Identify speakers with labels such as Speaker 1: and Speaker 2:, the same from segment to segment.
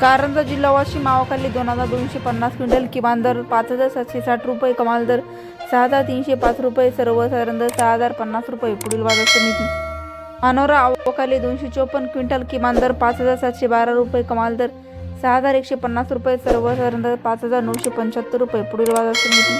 Speaker 1: कारंजा जिल्हा वाशिम मावाखाली दोन हजार दोनशे पन्नास क्विंटल किमान दर पाच हजार सातशे साठ रुपये कमाल दर सहा हजार तीनशे पाच रुपये सर्वसाधारण दर सहा हजार पन्नास रुपये पुढील बाजार समिती. अनोरा आवकाली दोनशे चोपन्न क्विंटल किमान दर पाच हजार सातशे बारा रुपये कमाल दर सहा हजार एकशे पन्नास रुपये सर्वसाधारण दर पाच हजार नऊशे पंच्याहत्तर रुपये पुढील बाजार समिती.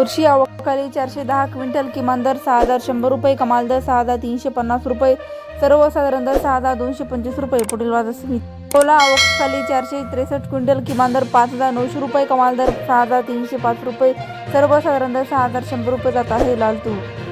Speaker 1: उर्शी आवकाली चारशे दहा क्विंटल किमान दर सहा हजार शंभर रुपये कमाल दर सहा हजार तीनशे पन्नास रुपये सर्वसाधारण दर सहा हजार दोनशे पंचवीस रुपये पुढील बाजार समिती. अकोला आवकाली चारशे त्रेसष्ट क्विंटल किमान दर पाच हजार नऊशे रुपये कमाल दर सहा हजार तीनशे पाच रुपये सर्वसाधारण दर सहा हजार शंभर रुपये जात आहे लाल तूर.